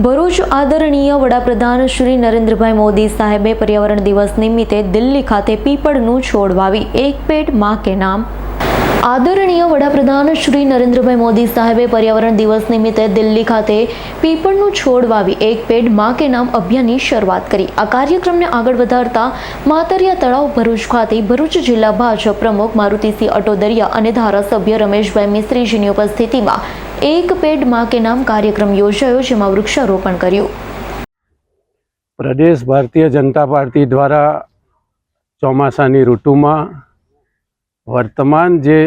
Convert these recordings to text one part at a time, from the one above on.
ભરૂચ આદરણીય વડાપ્રધાન શ્રી નરેન્દ્રભાઈ મોદી સાહેબે પર્યાવરણ દિવસ નિમિત્તે દિલ્હી ખાતે પીપળનું છોડ વાવી એક પેટમાં કે નામ આદરણીય વડાપ્રધાન શ્રી નરેન્દ્રભાઈ મોદી સાહેબે પર્યાવરણ દિવસ નિમિત્તે દિલ્હી ખાતે પીપળનું છોડ વાવી, એક પેડમાં કે નામ અભિયાનની શરૂઆત કરી. આ કાર્યક્રમને આગળ વધારતા માતરિયા તળાવ ભરૂચ ખાતે ભરૂચ જિલ્લા ભાજપ પ્રમુખ મારુતિસિંહ અટોદરિયા અને ધારાસભ્ય રમેશભાઈ મિસ્ત્રીજીની ઉપસ્થિતિમાં એક પેડમાં કે નામ કાર્યક્રમ યોજાયો, જેમાં વૃક્ષારોપણ કર્યું. પ્રદેશ ભારતીય જનતા પાર્ટી દ્વારા ચોમાસાની ઋતુમાં વર્તમાન જે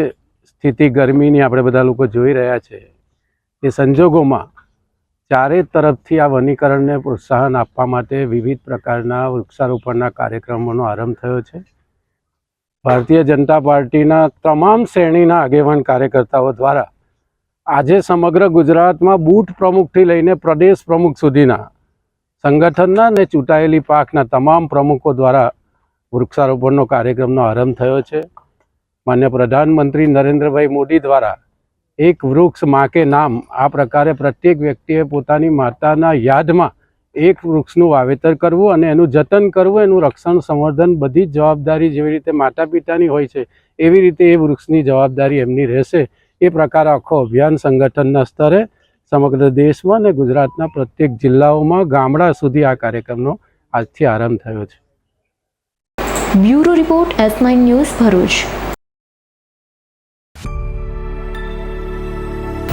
સ્થિતિ ગરમીની આપણે બધા લોકો જોઈ રહ્યા છે, એ સંજોગોમાં ચારે તરફથી આ વનીકરણને પ્રોત્સાહન આપવા માટે વિવિધ પ્રકારના વૃક્ષારોપણના કાર્યક્રમોનો આરંભ થયો છે. ભારતીય જનતા પાર્ટીના તમામ શ્રેણીના આગેવાન કાર્યકર્તાઓ દ્વારા આજે સમગ્ર ગુજરાતમાં બૂથ પ્રમુખથી લઈને પ્રદેશ પ્રમુખ સુધીના સંગઠનના અને ચૂંટાયેલી પાકના તમામ પ્રમુખો દ્વારા વૃક્ષારોપણનો કાર્યક્રમનો આરંભ થયો છે. માન્ય પ્રધાનમંત્રી નરેન્દ્રભાઈ મોદી દ્વારા એક વૃક્ષમાં કે નામ. આ પ્રકારે પ્રત્યેક વ્યક્તિએ પોતાની માતાના યાદમાં એક વૃક્ષનું વાવેતર કરવું અને એનું જતન કરવું, એનું રક્ષણ, સંવર્ધન બધી જ જવાબદારી જેવી રીતે માતા પિતાની હોય છે, એવી રીતે એ વૃક્ષની જવાબદારી એમની રહેશે. એ પ્રકારે આખો અભિયાન સંગઠનના સ્તરે સમગ્ર દેશમાં અને ગુજરાતના પ્રત્યેક જિલ્લાઓમાં ગામડા સુધી આ કાર્યક્રમનો આજથી આરંભ થયો છે. Bureau report S news Bharuch.